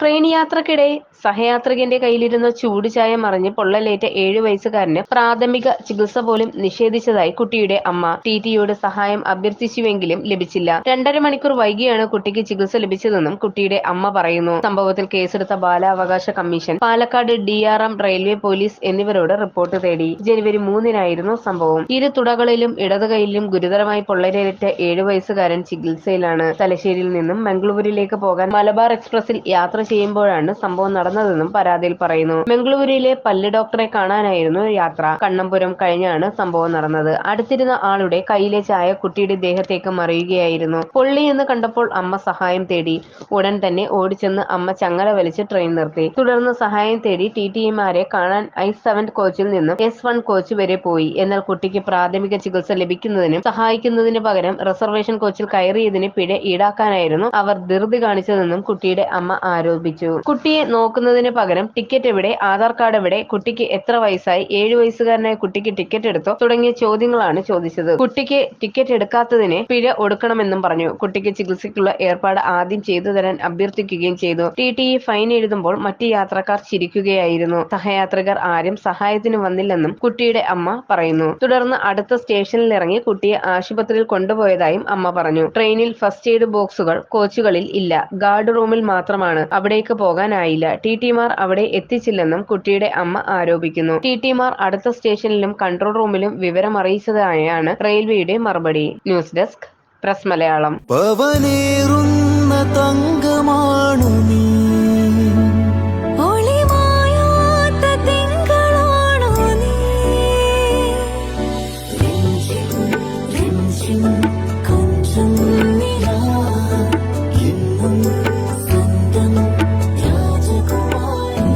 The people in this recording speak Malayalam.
ട്രെയിൻ യാത്രക്കിടെ സഹയാത്രികന്റെ കയ്യിലിരുന്ന ചൂട് ചായ മറിഞ്ഞ് പൊള്ളലേറ്റ ഏഴു വയസ്സുകാരന് പ്രാഥമിക ചികിത്സ പോലും നിഷേധിച്ചതായി കുട്ടിയുടെ അമ്മ ടി ടിയോട് സഹായം അഭ്യർത്ഥിച്ചുവെങ്കിലും ലഭിച്ചില്ല. രണ്ടര മണിക്കൂർ വൈകിയാണ് കുട്ടിക്ക് ചികിത്സ ലഭിച്ചതെന്നും കുട്ടിയുടെ അമ്മ പറയുന്നു. സംഭവത്തിൽ കേസെടുത്ത ബാലാവകാശ commission Palakkad D R M railway police എന്നിവരോട് report തേടി. ജനുവരി മൂന്നിനായിരുന്നു സംഭവം. ഇരു തുടകളിലും ഇടത് കൈയിലും ഗുരുതരമായി പൊള്ളലേറ്റ ഏഴു വയസ്സുകാരൻ ചികിത്സയിലാണ്. തലശ്ശേരിയിൽ നിന്നും മംഗളൂരിലേക്ക് പോകാൻ മലബാർ എക്സ്പ്രസിൽ യാത്ര ചെയ്യുമ്പോഴാണ് സംഭവം നടന്നതെന്നും പരാതിയിൽ പറയുന്നു. ബംഗളൂരുവിലെ പല്ല് ഡോക്ടറെ കാണാനായിരുന്നു യാത്ര. കണ്ണമ്പുരം കഴിഞ്ഞാണ് സംഭവം നടന്നത്. അടുത്തിരുന്ന ആളുടെ കയ്യിലെ ചായ കുട്ടിയുടെ ദേഹത്തേക്ക് മറിയുകയായിരുന്നു. പൊള്ളി എന്ന് കണ്ടപ്പോൾ അമ്മ സഹായം തേടി. ഉടൻ തന്നെ ഓടിച്ചെന്ന് അമ്മ ചങ്ങല വലിച്ച് ട്രെയിൻ നിർത്തി. തുടർന്ന് സഹായം തേടി ടി എമാരെ കാണാൻ ഐ സെവൻ കോച്ചിൽ നിന്നും എസ് വൺ കോച്ച് വരെ പോയി. എന്നാൽ കുട്ടിക്ക് പ്രാഥമിക ചികിത്സ ലഭിക്കുന്നതിനും സഹായിക്കുന്നതിന് പകരം റിസർവേഷൻ കോച്ചിൽ കയറിയതിന് പിഴ ഈടാക്കാനായിരുന്നു അവർ ധൃതി കാണിച്ചതെന്നും കുട്ടിയുടെ അമ്മ ആരോപിച്ചു കുട്ടിയെ നോക്കുന്നതിന് പകരം ടിക്കറ്റ് എവിടെ ആധാർ കാർഡ് എവിടെ കുട്ടിക്ക് എത്ര വയസ്സായി ഏഴ് വയസ്സുകാരനായ കുട്ടിക്ക് ടിക്കറ്റ് എടുത്തോ തുടങ്ങിയ ചോദ്യങ്ങളാണ് ചോദിച്ചത്. കുട്ടിക്ക് ടിക്കറ്റ് എടുക്കാത്തതിന് പിഴ ഒടുക്കണമെന്നും പറഞ്ഞു. കുട്ടിക്ക് ചികിത്സയ്ക്കുള്ള ഏർപ്പാട് ആദ്യം ചെയ്തു തരാൻ അഭ്യർത്ഥിക്കുകയും ചെയ്തു. ടി ടി ഫൈൻ എഴുതുമ്പോൾ മറ്റ് യാത്രക്കാർ ചിരിക്കുകയായിരുന്നു. സഹയാത്രികർ ആരും സഹായത്തിന് വന്നില്ലെന്നും കുട്ടിയുടെ അമ്മ പറയുന്നു. തുടർന്ന് അടുത്ത സ്റ്റേഷനിൽ ഇറങ്ങി കുട്ടിയെ ആശുപത്രിയിൽ കൊണ്ടുപോയതായും അമ്മ പറഞ്ഞു. ട്രെയിനിൽ ഫസ്റ്റ് എയ്ഡ് ബോക്സുകൾ കോച്ചുകളിൽ ഇല്ല. ഗാർഡ് റൂമിൽ മാത്രമാണ്. അവിടേക്ക് പോകാനായില്ല. ടി ടിമാർ അവിടെ എത്തിച്ചില്ലെന്നും കുട്ടിയുടെ അമ്മ ആരോപിക്കുന്നു. ടി ടിമാർ അടുത്ത സ്റ്റേഷനിലും കൺട്രോൾ റൂമിലും വിവരം അറിയിച്ചതായാണ് റെയിൽവേയുടെ മറുപടി. News desk press Malayalam. പവനേറുന്ന രാജകുമാരി